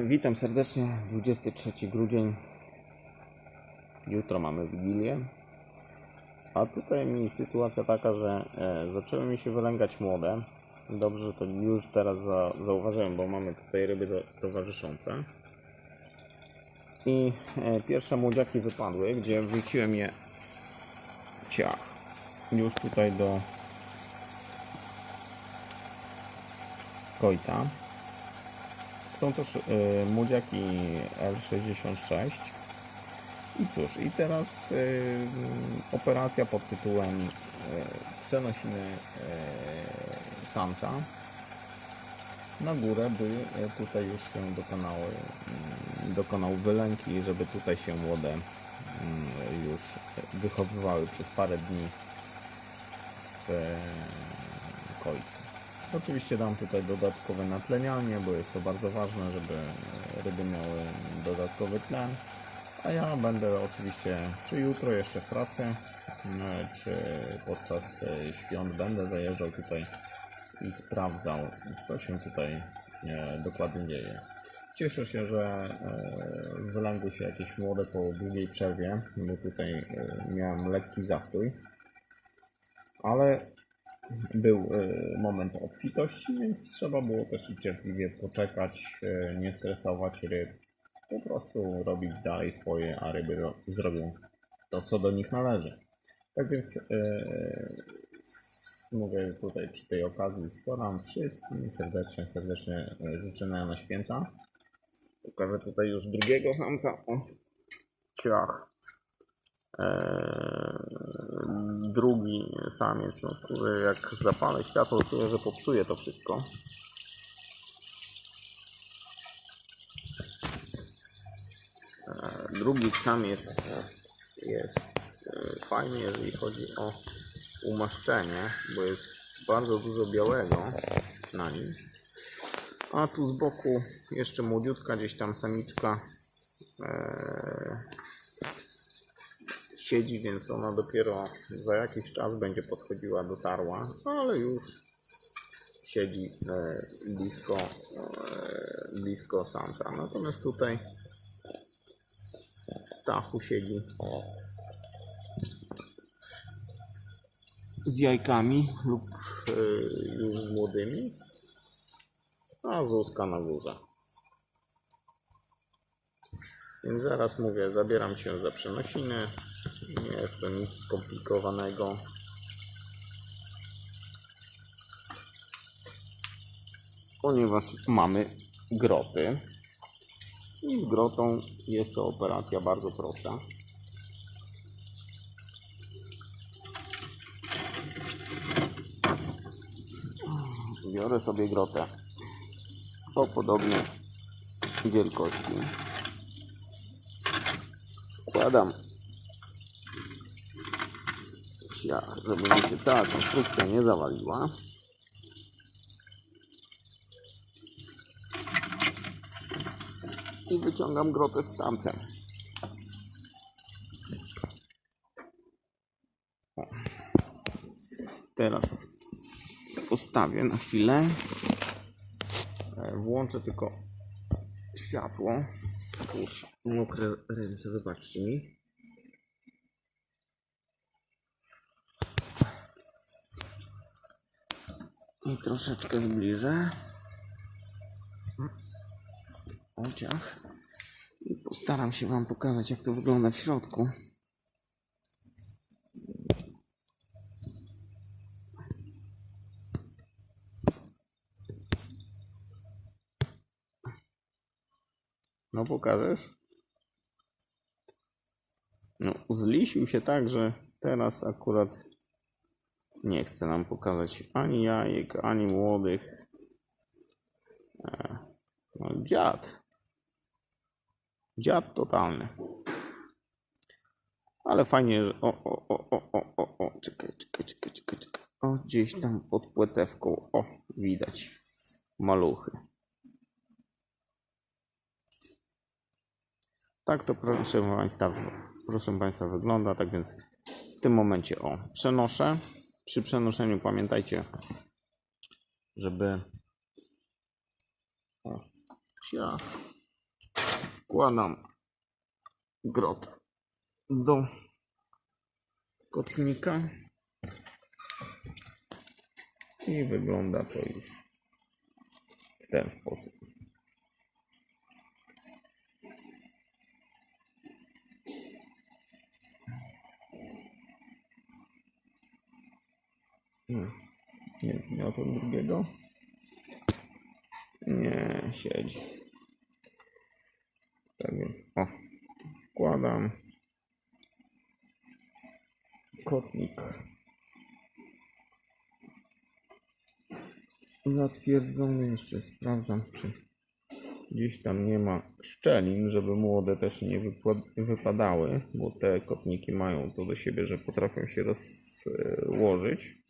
Witam serdecznie. 23 grudzień. Jutro mamy Wigilię. A tutaj mi sytuacja taka, że e, zaczęły mi się wylęgać młode. Dobrze, że to już teraz za, zauważyłem, bo mamy tutaj ryby to, towarzyszące. I e, pierwsze młodziaki wypadły, gdzie wrzuciłem je ciach. Już tutaj do końca. Są też y, młodziaki L66. I cóż, i teraz y, operacja pod tytułem y, przenosimy samca na górę, by tutaj już się dokonały, y, dokonał wylęki, żeby tutaj się młode y, już wychowywały przez parę dni w końcu. Oczywiście dam tutaj dodatkowe natlenianie, bo jest to bardzo ważne, żeby ryby miały dodatkowy tlen. A ja będę oczywiście czy jutro jeszcze w pracy, no, czy podczas e, świąt będę zajeżdżał tutaj i sprawdzał, co się tutaj e, dokładnie dzieje. Cieszę się, że e, wylęgły się jakieś młode po długiej przerwie, bo tutaj e, miałem lekki zastój. Ale był e, moment obfitości, więc trzeba było też cierpliwie poczekać, e, nie stresować ryb, po prostu robić dalej swoje, a ryby ro- zrobią to, co do nich należy. Tak więc e, mówię tutaj przy tej okazji składam wszystkim serdecznie, serdecznie życzenia na święta. Pokażę tutaj już drugiego samca. O, ciach. Eee, drugi samiec, no, który jak zapalę światło, czuję, że popsuje to wszystko. Eee, drugi samiec jest e, fajny, jeżeli chodzi o umaszczenie, bo jest bardzo dużo białego na nim. A tu z boku jeszcze młodziutka gdzieś tam samiczka eee, siedzi, więc ona dopiero za jakiś czas będzie podchodziła do tarła, ale już siedzi e, blisko, e, blisko samca. Natomiast tutaj Stachu siedzi z jajkami lub e, już z młodymi, a Zuzka na górze. Więc zaraz mówię, zabieram się za przenosiny. Nie jest to nic skomplikowanego. Ponieważ mamy groty. I z grotą jest to operacja bardzo prosta. Biorę sobie grotę o podobnej wielkości wkładam siach, żeby mi się cała konstrukcja nie zawaliła. I wyciągam grotę z samcem. Teraz postawię na chwilę. E, Włączę tylko światło. Kurczę, mokre ręce, wybaczcie mi. I troszeczkę zbliżę. Ociach. I postaram się Wam pokazać, jak to wygląda w środku. No pokażesz? No, zlisił się tak, że teraz akurat nie chce nam pokazać ani jajek, ani młodych. E, No, dziad. Dziad totalny. Ale fajnie, że. O, o, o, o, o, o, o. Czekaj, czekaj, czekaj, czekaj, czekaj. O, gdzieś tam pod płetewką. O, widać. Maluchy. Tak to proszę Państwa, proszę Państwa wygląda. Tak więc w tym momencie o przenoszę. Przy przenoszeniu pamiętajcie, żeby o, Ciach. Wkładam grot do kotnika i wygląda to już w ten sposób. Hmm. Nie zgniotłem drugiego. Nie, siedzi. Tak więc, o, wkładam kotnik zatwierdzony. Jeszcze sprawdzam, czy gdzieś tam nie ma szczelin, żeby młode też nie wypadały, bo te kotniki mają to do siebie, że potrafią się rozłożyć.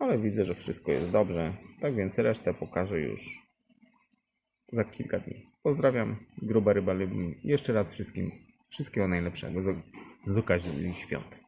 Ale widzę, że wszystko jest dobrze. Tak więc resztę pokażę już za kilka dni. Pozdrawiam, gruba ryba Lublin. Jeszcze raz wszystkim wszystkiego najlepszego z, z okazji świąt.